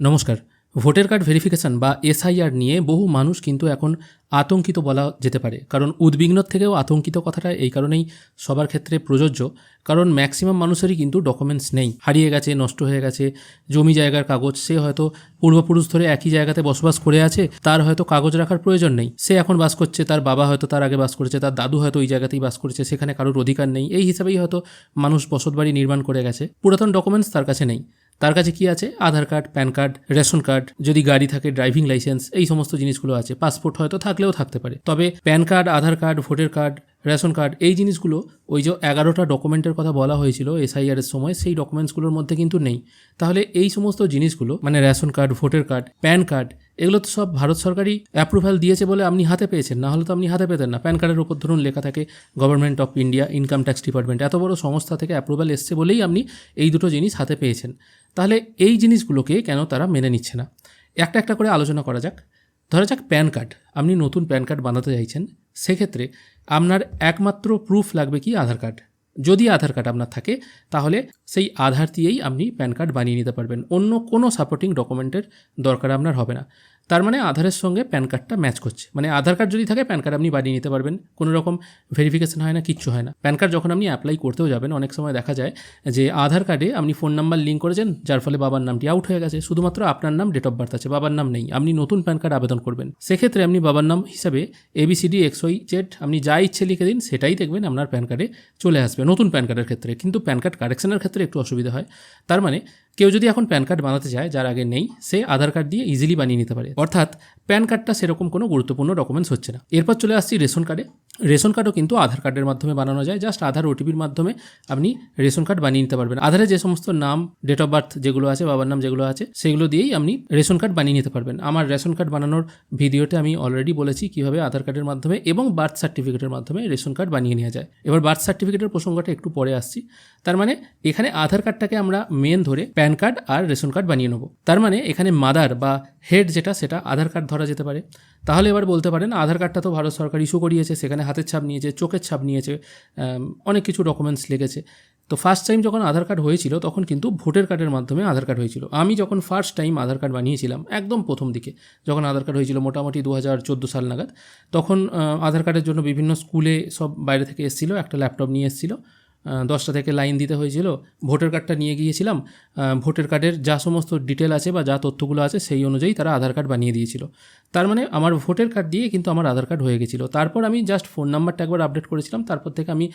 নমস্কার। Voter card verification বা SIR নিয়ে বহু মানুষ কিন্তু এখন আতঙ্কিত বলা যেতে পারে। কারণ উদ্বিগ্ন থেকেও আতঙ্কিত কথাটা এই কারণেই সবার ক্ষেত্রে প্রযোজ্য। কারণ ম্যাক্সিমাম মানুষেরই কিন্তু ডকুমেন্টস নেই। হারিয়ে গেছে, নষ্ট হয়ে গেছে, জমি জায়গার কাগজ, সে হয়তো পূর্বপুরুষ ধরে একই জায়গাতে বসবাস করে আছে, তার হয়তো কাগজ রাখার প্রয়োজন নেই। সে এখন বাস করছে, তার বাবা হয়তো তার আগে বাস করেছে, তার দাদু হয়তো ওই জায়গাতেই বাস করেছে, সেখানে কারোর অধিকার নেই। এই হিসাবেই হয়তো মানুষ বসতবাড়ি নির্মাণ করে গেছে। পুরাতন ডকুমেন্টস তার কাছে নেই। তার কাছে কি আছে? Aadhaar card, PAN card, ration card, যদি গাড়ি থাকে, ড্রাইভিং লাইসেন্স, এই সমস্ত জিনিসগুলো আছে। পাসপোর্ট হয়তো থাকলেও থাকতে পারে। তবে PAN card, Aadhaar card, voter card, ration card, এই জিনিসগুলো ওই যে এগারোটা ডকুমেন্টের কথা বলা হয়েছিল এসআইআর এর সময়, সেই ডকুমেন্টসগুলোর মধ্যে কিন্তু নেই। তাহলে এই সমস্ত জিনিসগুলো মানে ration card, voter card, PAN card, এগুলো তো সব ভারত সরকারই অ্যাপ্রুভাল দিয়েছে বলে আপনি হাতে পেয়েছেন। না হলে তো আপনি হাতে পেতেন না। প্যান কার্ডের উপর ধরুন লেখা থাকে government of India income tax department এত বড় সংস্থা থেকে অ্যাপ্রুভাল এসছে বলেই আপনি এই দুটো জিনিস হাতে পেয়েছেন। তাহলে এই জিনিসগুলোকে কেন তারা মেনে নিচ্ছে না? একটা একটা করে আলোচনা করা যাক। ধরা যাক প্যান কার্ড। আপনি নতুন প্যান কার্ড বানাতে চাইছেন। সেক্ষেত্রে আপনার একমাত্র প্রুফ লাগবে কি আধার কার্ড? যদি আধার কার্ড আপনার থাকে, তাহলে সেই আধার দিয়েই আপনি প্যান কার্ড বানিয়ে নিতে পারবেন। অন্য কোনো সাপোর্টিং ডকুমেন্টের দরকার আপনার হবে না। তার মানে আধারের সঙ্গে প্যান কার্ডটা ম্যাচ করছে। মানে আধার কার্ড যদি থাকে, প্যান কার্ড আপনি বানিয়ে নিতে পারবেন। কোনো রকম ভেরিফিকেশন হয় না, কিচ্ছু হয় না। প্যান কার্ড যখন আপনি অ্যাপ্লাই করতেও যাবেন, অনেক সময় দেখা যায় যে আধার কার্ডে আপনি ফোন নাম্বার লিঙ্ক করেছেন, যার ফলে বাবার নামটি আউট হয়ে গেছে। শুধুমাত্র আপনার নাম ডেট অফ বার্থ আছে, বাবার নাম নেই। আপনি নতুন প্যান কার্ড আবেদন করবেন। সেক্ষেত্রে আপনি বাবার নাম হিসাবে এবিসিডি এক্স ওয়াই জেড আপনি যা ইচ্ছে লিখে দিন, সেটাই দেখবেন আপনার প্যান কার্ডে চলে আসবে। নতুন প্যান কার্ডের ক্ষেত্রে। কিন্তু প্যান কার্ড কারেকশনের ক্ষেত্রে একটু অসুবিধা হয়। তার মানে কেউ যদি এখন প্যান কার্ড বানাতে চায়, যার আগে নেই, সে আধার কার্ড দিয়ে ইজিলি বানিয়ে নিতে পারে। অর্থাৎ, প্যান কার্ডটা সেরকম কোনো গুরুত্বপূর্ণ ডকুমেন্টস হচ্ছে না। এরপর চলে আসছি রেশন কার্ডে রেশন কার্ডও কিন্তু আধার কার্ডের মাধ্যমে বানানো যায়, জাস্ট আধার ওটিপির মাধ্যমে আপনি রেশন কার্ড বানিয়ে নিতে পারবেন। আধারে যে সমস্ত নাম ডেট অফ বার্থ যেগুলো আছে, বাবার নাম যেগুলো আছে, সেগুলো দিয়েই আপনি রেশন কার্ড বানিয়ে নিতে পারবেন। আমার রেশন কার্ড বানানোর ভিডিওতে আমি অলরেডি বলেছি কীভাবে আধার কার্ডের মাধ্যমে এবং বার্থ সার্টিফিকেটের মাধ্যমে রেশন কার্ড বানিয়ে নেওয়া যায়। এবার বার্থ সার্টিফিকেটের প্রসঙ্গটা একটু পরে আসছি। তার মানে এখানে আধার কার্ডটাকে আমরা মেন ধরে প্যান কার্ড আর রেশন কার্ড বানিয়ে নেব। তার মানে এখানে মাদার বা হেড যেটা, সেটা আধার কার্ড ধরা যেতে পারে। তাহলে এবার বলতে পারেন, আধার কার্ডটা তো ভারত সরকার ইস্যু করিয়েছে, সেখানে হাতের ছাপ নিয়েছে, চোখের ছাপ নিয়েছে অনেক কিছু ডকুমেন্টস লেগেছে। তো ফার্স্ট টাইম যখন আধার কার্ড হয়েছিল, তখন কিন্তু ভোটার কার্ডের মাধ্যমে আধার কার্ড হয়েছিল। আমি যখন ফার্স্ট টাইম আধার কার্ড বানিয়েছিলাম, একদম প্রথম দিকে, যখন আধার কার্ড হয়েছিল মোটামুটি দু হাজার চোদ্দ সাল নাগাদ, তখন আধার কার্ডের জন্য বিভিন্ন স্কুলে সব বাইরে থেকে এসেছিল, একটা ল্যাপটপ নিয়ে এসেছিল। দশটা থেকে লাইন দিতে হয়েছিল। ভোটার কার্ডটা নিয়ে গিয়েছিলাম। ভোটার কার্ডের যা সমস্ত ডিটেল আছে বা যা তথ্যগুলো আছে সেই অনুযায়ী তারা আধার কার্ড বানিয়ে দিয়েছিল। তার মানে আমার ভোটার কার্ড দিয়ে কিন্তু আমার আধার কার্ড হয়ে গেছিল। তারপর আমি জাস্ট ফোন নাম্বারটা একবার আপডেট করেছিলাম। তারপর থেকে আমি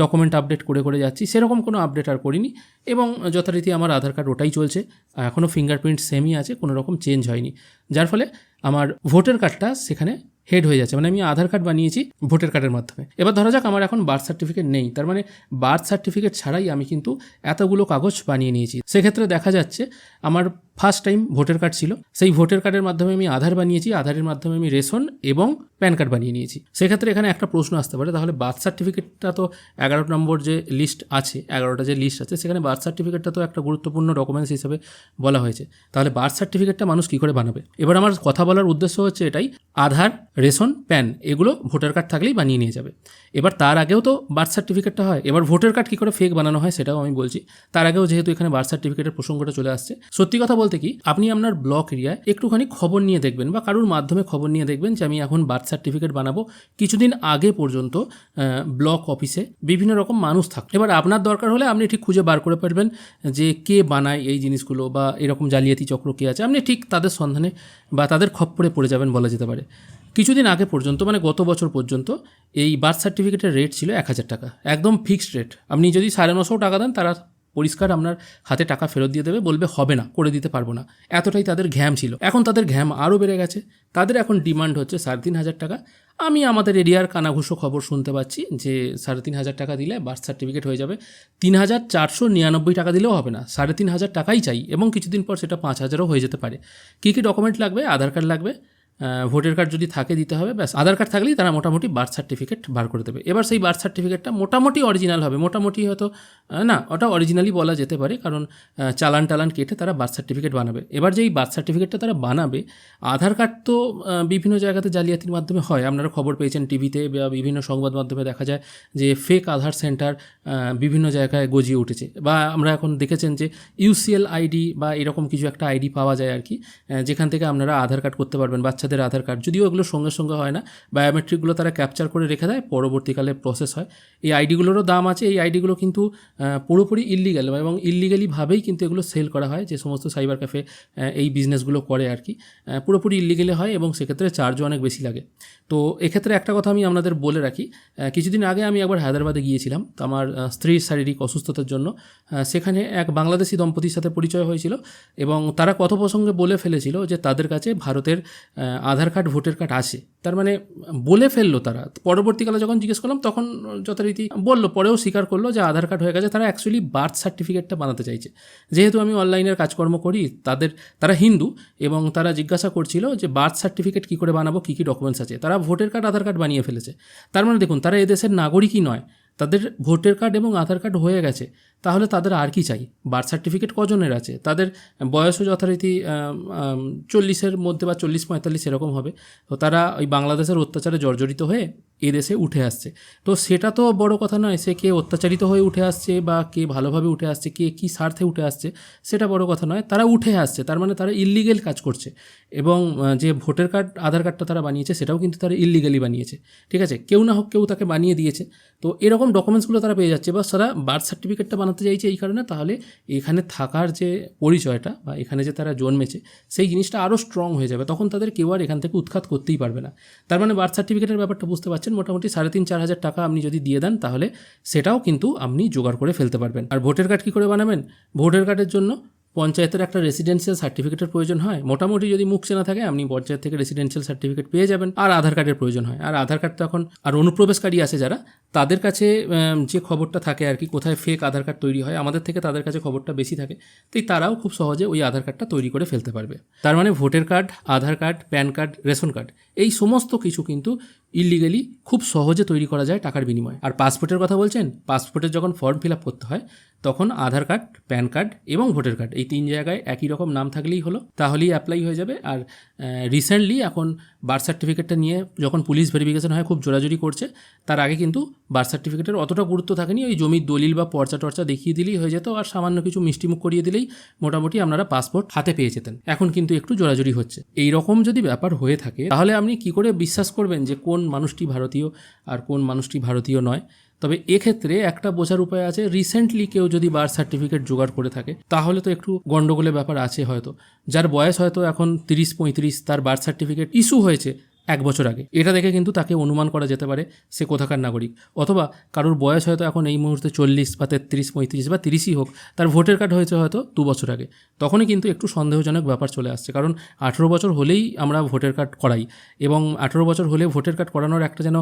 ডকুমেন্ট আপডেট করে করে যাচ্ছি। সেরকম কোনো আপডেট আর করিনি এবং যথারীতি আমার আধার কার্ড ওটাই চলছে। এখনও ফিঙ্গারপ্রিন্ট সেমই আছে, কোনো রকম চেঞ্জ হয়নি। যার ফলে আমার ভোটার কার্ডটা সেখানে হেড হয়ে যাচ্ছে। মানে আমি আধার কার্ড বানিয়েছি ভোটার কার্ডের মাধ্যমে। এবার ধরা যাক আমার এখন বার্থ সার্টিফিকেট নেই। তার মানে বার্থ সার্টিফিকেট ছাড়াই আমি কিন্তু এতগুলো কাগজ বানিয়ে নিয়েছি। সেক্ষেত্রে দেখা যাচ্ছে আমার ফার্স্ট টাইম ভোটার কার্ড ছিল। সেই ভোটার কার্ডের মাধ্যমে আমি আধার বানিয়েছি, আধারের মাধ্যমে আমি রেশন এবং প্যান কার্ড বানিয়ে নিয়েছি। সেক্ষেত্রে এখানে একটা প্রশ্ন আসতে পারে, তাহলে বার্থ সার্টিফিকেটটা তো এগারো নম্বর যে লিস্ট আছে, এগারোটা যে লিস্ট আছে, সেখানে বার্থ সার্টিফিকেটটা তো একটা গুরুত্বপূর্ণ ডকুমেন্টস হিসেবে বলা হয়েছে। তাহলে বার্থ সার্টিফিকেটটা মানুষ কী করে বানাবে? এবার আমার কথা বলার উদ্দেশ্য হচ্ছে এটাই, আধার, রেশন, প্যান, এগুলো ভোটার কার্ড থাকলেই বানিয়ে নিয়ে যাবে। এবার তার আগেও তো বার্থ সার্টিফিকেটটা হয়, এবার ভোটার কার্ড কী করে ফেক বানানো হয় সেটাও আমি বলছি। তার আগেও যেহেতু এখানে বার্থ সার্টিফিকেটের প্রসঙ্গটা চলে আসছে। সত্যি কথা বলতে কি, আপনি আপনার ব্লক এরিয়ায় একটুখানি খবর নিয়ে দেখবেন বা কারোর মাধ্যমে খবর নিয়ে দেখবেন যে আমি এখন বার্থ সার্টিফিকেট বানাবো। কিছুদিন আগে পর্যন্ত ব্লক অফিসে বিভিন্ন রকম মানুষ থাক। এবার আপনার দরকার হলে আপনি ঠিক খুঁজে বার করে পারবেন যে কে বানায় এই জিনিসগুলো বা এরকম জালিয়াতি চক্র কে আছে। আপনি ঠিক তাদের সন্ধানে বা তাদের খপ্পরে পড়ে যাবেন বলা যেতে পারে। কিছুদিন আগে পর্যন্ত মানে গত বছর পর্যন্ত, এই বার্থ সার্টিফিকেটের রেট ছিল এক হাজার টাকা, একদম ফিক্সড রেট আপনি যদি সাড়ে নশো টাকা দেন, তারা পরিষ্কার আপনার হাতে টাকা ফেরত দিয়ে দেবে, বলবে হবে না, করে দিতে পারব না। এতটাই তাদের ঘ্যাম ছিল। এখন তাদের ঘ্যাম আরও বেড়ে গেছে। তাদের এখন ডিমান্ড হচ্ছে সাড়ে তিন হাজার টাকা। আমি আমাদের এরিয়ার কানাঘুষো খবর শুনতে পাচ্ছি যে সাড়ে তিন হাজার টাকা দিলে বার্থ সার্টিফিকেট হয়ে যাবে। তিন হাজার চারশো নিরানব্বই টাকা দিলেও হবে না। সাড়ে তিন হাজার টাকাই চাই এবং কিছুদিন পর সেটা পাঁচ হাজারও হয়ে যেতে পারে। কী কী ডকুমেন্ট লাগবে? আধার কার্ড লাগবে। ভোটার কার্ড যদি থাকে দিতে হবে, ব্যাস, আধার কার্ড থাকলেই তারা মোটামুটি বার্থ সার্টিফিকেট বার করে দেবে। এবার সেই বার্থ সার্টিফিকেটটা মোটামুটি অরিজিনাল হবে। মোটামুটি হয়তো না, ওটা অরিজিনালি বলা যেতে পারে, কারণ চালান টালান কেটে তারা বার্থ সার্টিফিকেট বানাবে। এবার যেই বার্থ সার্টিফিকেটটা তারা বানাবে, আধার কার্ড তো বিভিন্ন জায়গাতে জালিয়াতির মাধ্যমে হয়। আপনারা খবর পেয়েছেন টিভিতে বা বিভিন্ন সংবাদ মাধ্যমে দেখা যায় যে ফেক আধার সেন্টার বিভিন্ন জায়গায় গজিয়ে উঠেছে। বা আমরা এখন দেখেছেন যে ইউসিএল আইডি বা এরকম কিছু একটা আইডি পাওয়া যায় আর কি যেখান থেকে আপনারা আধার কার্ড করতে পারবেন। বাচ্চাদের আধার কার্ড। যদিও এগুলো সঙ্গে সঙ্গে হয় না, বায়োমেট্রিকগুলো তারা ক্যাপচার করে রেখে দেয়, পরবর্তীকালে প্রসেস হয়। এই আইডিগুলোরও দাম আছে, এই আইডিগুলো কিন্তু পুরোপুরি ইল্লিগাল এবং ইল্লিগালিভাবেই কিন্তু এগুলো সেল করা হয়, যে সমস্ত সাইবার ক্যাফে এই বিজনেসগুলো করে আর কি। পুরোপুরি ইলিগেলে হয় এবং সেক্ষেত্রে চার্জও অনেক বেশি লাগে। তো এক্ষেত্রে একটা কথা আমি আপনাদের বলে রাখি কিছুদিন আগে আমি একবার হায়দ্রাবাদে গিয়েছিলাম, তো আমার স্ত্রীর শারীরিক অসুস্থতার জন্য সেখানে এক বাংলাদেশি দম্পতির সাথে পরিচয় হয়েছিল এবং তারা কত প্রসঙ্গে বলে ফেলেছিল যে তাদের কাছে ভারতের আধার কার্ড, ভোটার কার্ড আছে। তার মানে বলে ফেলল তারা। পরবর্তীকালে যখন জিজ্ঞেস করলাম, তখন যথারীতি বলল, পরেও স্বীকার করল যে আধার কার্ড হয়ে গেছে, তারা অ্যাকচুয়ালি বার্থ সার্টিফিকেটটা বানাতে চাইছে। যেহেতু আমি অনলাইনের কাজকর্ম করি, তাদের, তারা হিন্দু এবং তারা জিজ্ঞাসা করছিল যে বার্থ সার্টিফিকেট কী করে বানাবো, কী কী ডকুমেন্টস আছে। তারা ভোটার কার্ড আধার কার্ড বানিয়ে ফেলেছে। তার মানে দেখুন, তারা এদেশের নাগরিকই নয়, তাদের ভোটার কার্ড এবং আধার কার্ড হয়ে গেছে, তাহলে তাদের আর কি চাই? বার্থ সার্টিফিকেট কজনের আছে? তাদের বয়সও যথারীতি চল্লিশের মধ্যে বা চল্লিশ পঁয়তাল্লিশ এরকম হবে। তো তারা ওই বাংলাদেশের অত্যাচারে জর্জরিত হয়ে এদেশে উঠে আসছে। তো সেটা তো বড় কথা নয়, সে কে অত্যাচারিত হয়ে উঠে আসছে বা কে ভালোভাবে উঠে আসছে, কে কী স্বার্থে উঠে আসছে, সেটা বড় কথা নয়। তারা উঠে আসছে, তার মানে তারা ইল্লিগেল কাজ করছে এবং যে ভোটার কার্ড, আধার কার্ডটা তারা বানিয়েছে, সেটাও কিন্তু তারা ইল্লিগালি বানিয়েছে। ঠিক আছে? কেউ না হোক কেউ তাকে বানিয়ে দিয়েছে। তো এরকম ডকুমেন্টসগুলো তারা পেয়ে যাচ্ছে বা তারা বার্থ সার্টিফিকেটটা বানাতে চাইছে এই কারণে, তাহলে এখানে থাকার যে পরিচয়টা বা এখানে যে তারা জন্মেছে, সেই জিনিসটা আরও স্ট্রং হয়ে যাবে। তখন তাদের কেউ আর এখান থেকে উৎখাত করতেই পারবে না। তার মানে বার্থ সার্টিফিকেটের ব্যাপারটা বুঝতে পারছেন? মোটামুটি সাড়ে তিন, চার হাজার টাকা আপনি যদি দিয়ে দেন, তাহলে সেটাও কিন্তু আপনি জোগাড় করে ফেলতে পারবেন। আর ভোটার কার্ড কী করে বানাবেন? ভোটার কার্ডের জন্য পঞ্চায়েতের একটা রেসিডেন্সিয়াল সার্টিফিকেটের প্রয়োজন হয়। মোটামুটি যদি মুখ চেনা থাকে, আপনি পঞ্চায়েত থেকে রেসিডেন্সিয়াল সার্টিফিকেট পেয়ে যাবেন। আর আধার কার্ডের প্রয়োজন হয়। আর আধার কার্ড তখন আর অনুপ্রবেশকারী আছে যারা, তাদের কাছে যে খবরটা থাকে আর কি, কোথায় ফেক আধার কার্ড তৈরি হয়, আমাদের থেকে তাদের কাছে খবরটা বেশি থাকে। তাই তারাও খুব সহজে ওই আধার কার্ডটা তৈরি করে ফেলতে পারবে। তার মানে voter card, Aadhaar card, PAN card, ration card, এই সমস্ত কিছু কিন্তু ইলিগালি খুব সহজে তৈরি করা যায় টাকার বিনিময়ে। আর পাসপোর্টের কথা বলছেন পাসপোর্টের যখন ফর্ম ফিল আপ করতে হয়, তখন আধার কার্ড, প্যান কার্ড এবং ভোটার কার্ড এই তিন জায়গায় একই রকম নাম থাকলেই হলো, তাহলেই অ্যাপ্লাই হয়ে যাবে। আর রিসেন্টলি এখন বার্থ সার্টিফিকেটটা নিয়ে যখন পুলিশ ভেরিফিকেশন হয়, খুব জোরাজুরি করছে। তার আগে কিন্তু বার্থ সার্টিফিকেটের অতটা গুরুত্ব থাকেনি। ওই জমির দলিল বা পর্চা টর্চা দেখিয়ে দিলেই হয়ে যেত আর সামান্য কিছু মিষ্টিমুখ করিয়ে দিলেই মোটামুটি আপনারা পাসপোর্ট হাতে পেয়ে যেতেন। এখন কিন্তু একটু জোরাজুরি হচ্ছে। এই রকম যদি ব্যাপার হয়ে থাকে, তাহলে আপনি কি করে বিশ্বাস করবেন যে কোন মানুষটি ভারতীয় আর কোন মানুষটি ভারতীয় নয়? তবে এক্ষেত্রে একটা বোঝার উপায় আছে রিসেন্টলি কেউ যদি বার্থ সার্টিফিকেট জোগাড় করে থাকে, তাহলে তো একটু গণ্ডগোলের ব্যাপার আছে হয়তো। যার বয়স হয়তো এখন তিরিশ পঁয়ত্রিশ, তার বার্থ সার্টিফিকেট ইস্যু হয়েছে এক বছর আগে। এটা দেখে কিন্তু তাকে অনুমান করা যেতে পারে সে কোথাকার নাগরিক। অথবা কারোর বয়স হয়তো এখন এই মুহূর্তে চল্লিশ বা তেত্রিশ, পঁয়ত্রিশ বা তিরিশই হোক, তার ভোটার কার্ড হয়েছে হয়তো দু বছর আগে। তখনই কিন্তু একটু সন্দেহজনক ব্যাপার চলে আসছে। কারণ আঠেরো বছর হলেই আমরা ভোটার কার্ড করাই এবং আঠেরো বছর হলে ভোটার কার্ড করানোর একটা যেন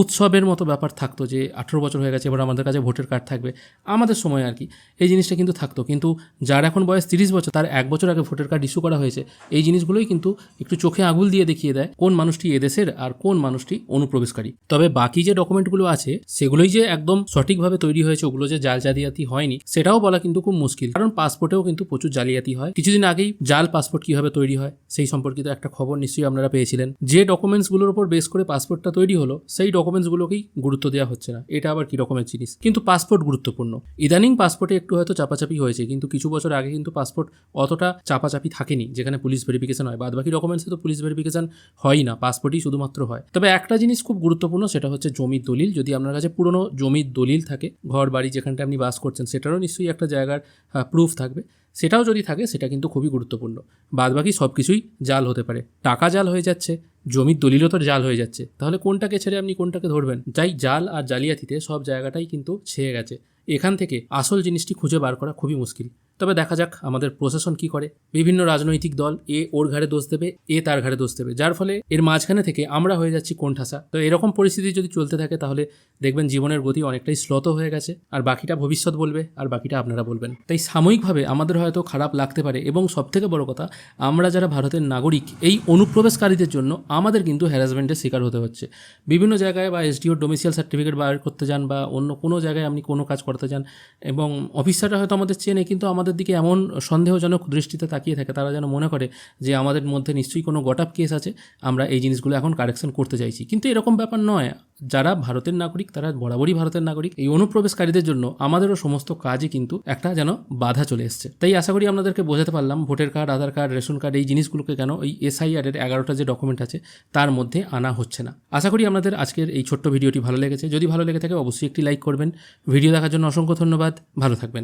উৎসবের মতো ব্যাপার থাকতো যে আঠেরো বছর হয়ে গেছে, এবার আমাদের কাছে ভোটার কার্ড থাকবে। আমাদের সময় আর কি। এই জিনিসটা কিন্তু থাকতো। কিন্তু যার এখন বয়স তিরিশ বছর, তার এক বছর আগে ভোটার কার্ড ইস্যু করা হয়েছে, এই জিনিসগুলোই কিন্তু একটু চোখে আঙুল দিয়ে দেখিয়ে দেয় কোন মানুষটি এদেশের আর কোন মানুষটি অনুপ্রবেশকারী? তবে বাকি যে ডকুমেন্টগুলো আছে, সেগুলোই যে একদম সঠিকভাবে তৈরি হয়েছে, ওগুলো যে জাল জালিয়াতি হয়নি, সেটাও বলা কিন্তু খুব মুশকিল। কারণ পাসপোর্টেও কিন্তু প্রচুর জালিয়াতি হয়। কিছুদিন আগেই জাল পাসপোর্ট কীভাবে তৈরি হয়, সেই সম্পর্কিত একটা খবর নিশ্চয়ই আপনারা পেয়েছিলেন। যে ডকুমেন্টসগুলোর উপর বেস করে পাসপোর্টটা তৈরি হলো, সেই ডকুমেন্টসগুলোকেই গুরুত্ব দেওয়া হচ্ছে না। এটা আবার কি রকমের জিনিস? কিন্তু পাসপোর্ট গুরুত্বপূর্ণ। ইদানিং পাসপোর্টে একটু হয়তো চাপাচাপি হয়েছে, কিন্তু কিছু বছর আগে কিন্তু পাসপোর্ট অতটা চাপাচাপি থাকেনি, যেখানে পুলিশ ভেরিফিকেশন হয়। বাদ বাকি ডকুমেন্টসে তো পুলিশ ভেরিফিকেশন হয়ই না। পাসপোর্টই শুধুমাত্র হয়। তবে একটা জিনিস খুব গুরুত্বপূর্ণ, সেটা হচ্ছে জমির দলিল। যদি আপনার কাছে পুরনো জমির দলিল থাকে, ঘর, বাড়ি যেখানটা আপনি বাস করছেন, সেটারও নিশ্চয়ই একটা জায়গার প্রুফ থাকবে। সেটাও যদি থাকে, সেটা কিন্তু খুবই গুরুত্বপূর্ণ। বাদবাকি সব কিছুই জাল হতে পারে। টাকা জাল হয়ে যাচ্ছে, জমির দলিলও তো জাল হয়ে যাচ্ছে। তাহলে কোনটাকে ছেড়ে আপনি কোনটাকে ধরবেন? যাই জাল আর জালিয়াতিতে সব জায়গাটাই কিন্তু ছেয়ে গেছে। এখান থেকে আসল জিনিসটি খুঁজে বার করা খুবই মুশকিল। তবে দেখা যাক আমাদের প্রশাসন কি করে। বিভিন্ন রাজনৈতিক দল এ ওর ঘাড়ে দোষ দেবে, এ তার ঘাড়ে দোষ দেবে। যার ফলে এর মাঝখানে থেকে আমরা হয়ে যাচ্ছি কোণঠাসা। তো এরকম পরিস্থিতি যদি চলতে থাকে তাহলে দেখবেন জীবনের গতি অনেকটাই স্লত হয়ে গেছে। আর বাকিটা ভবিষ্যৎ বলবে, আর বাকিটা আপনারা বলবেন। তাই সাময়িকভাবে আমাদের হয়তো খারাপ লাগতে পারে এবং সবথেকে বড় কথা, আমরা যারা ভারতের নাগরিক, এই অনুপ্রবেশকারীদের জন্য আমাদের কিন্তু হ্যারাসমেন্টের শিকার হতে হচ্ছে। বিভিন্ন জায়গায় বা এসডিও ডোমিসিয়াল সার্টিফিকেট বার করতে যান বা অন্য কোনো জায়গায় আপনি কোনো কাজ করতে যান এবং অফিসাররা হয়তো আমাদের চেনে, কিন্তু আমাদের দিকে এমন সন্দেহজনক দৃষ্টিতে তাকিয়ে থাকে, তারা যেন মনে করে যে আমাদের মধ্যে নিশ্চয়ই কোনো গট কেস আছে, আমরা এই জিনিসগুলো এখন কারেকশন করতে চাইছি। কিন্তু এরকম ব্যাপার নয়। যারা ভারতের নাগরিক, তারা বরাবরই ভারতের নাগরিক। এই অনুপ্রবেশকারীদের জন্য আমাদেরও সমস্ত কাজই কিন্তু একটা যেন বাধা চলে এসছে। তাই আশা করি আপনাদেরকে বোঝাতে পারলাম, voter card Aadhaar card ration card এই জিনিসগুলোকে কেন এই এসআইআর এর এগারোটা যে ডকুমেন্ট আছে, তার মধ্যে আনা হচ্ছে না। আশা করি আপনাদের আজকের এই ছোট্ট ভিডিওটি ভালো লেগেছে। যদি ভালো লেগে থাকে, অবশ্যই একটি লাইক করবেন। ভিডিও দেখার জন্য অসংখ্য ধন্যবাদ। ভালো থাকবেন।